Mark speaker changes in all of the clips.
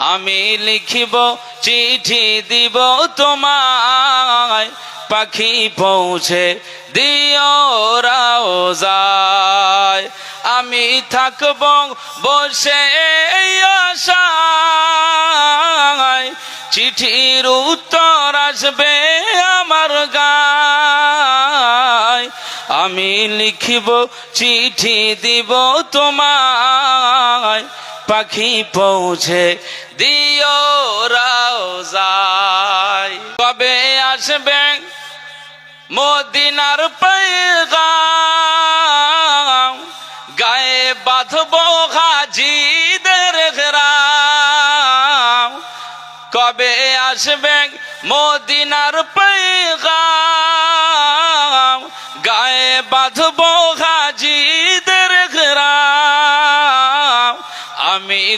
Speaker 1: আমি লিখিব, চিঠি দিব তোমায়। পাখি পৌঁছে দিও যায় আমি থাকব বসে চিঠির উত্তর আসবে আমার গায়। আমি লিখিব, চিঠি দিব তোমায়। পাখি পৌঁছে দিও রাউজায় কবে আসবে মদিনার পাইগাম গায়ে বাঁধব হাজিদের গ্রাম কবে আসবে মদিনার পাইগাম গায়ে বাঁধব হাজির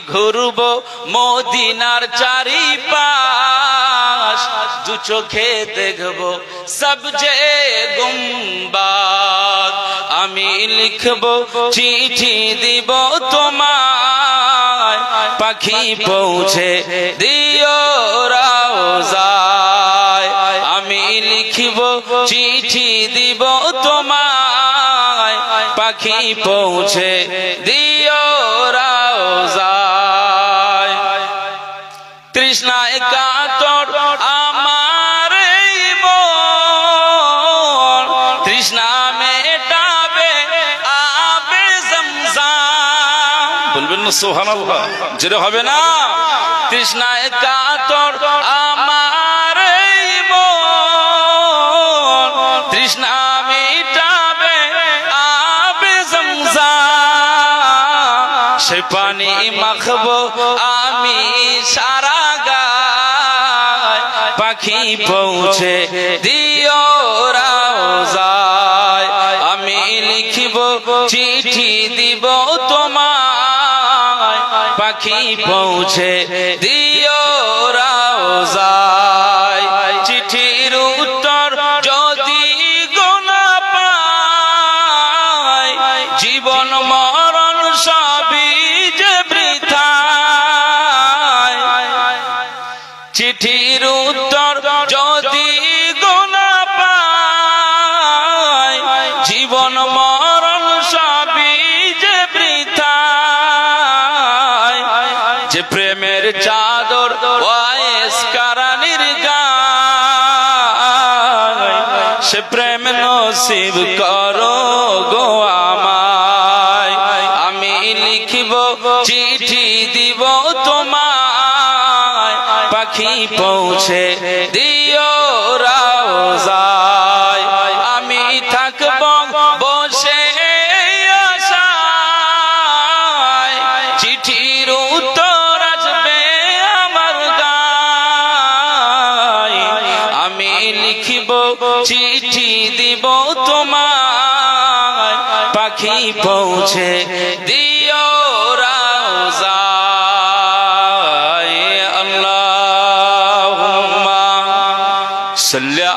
Speaker 1: ঘুরব মদিনার চারিপাশ। দু চোখে দেখব সবজে গুম্বাদ। আমি লিখব, চিঠি দিব তোমায়। পাখি পৌঁছে দিও রাওজায়। আমি লিখিব, চিঠি দিব তোমায়। পাখি পৌঁছে দিও বলবেন না, সুবহানাল্লাহ। যেটা হবে না? তৃষ্ণায় কাতর আমার সে পানি মাখবো আমি সারা গায়। পাখি পৌঁছে দিও রাওজায়। আমি লিখিব, চিঠি দিব পাখি পৌঁছে দিও রাওজায়। চিঠির উত্তর যদি গোনা পায় জীবন মরণ সবই যে বৃথায়। চিঠির সে প্রেম নসিব করো গো আমায়। আমি লিখিব, চিঠি দিব তোমায়। পাখি পৌঁছে দিও রাওজায়। আমি থাকব, বসে দিব তোমার পাখি পৌঁছে দিও রাজা। আল্লাহ সাল্লা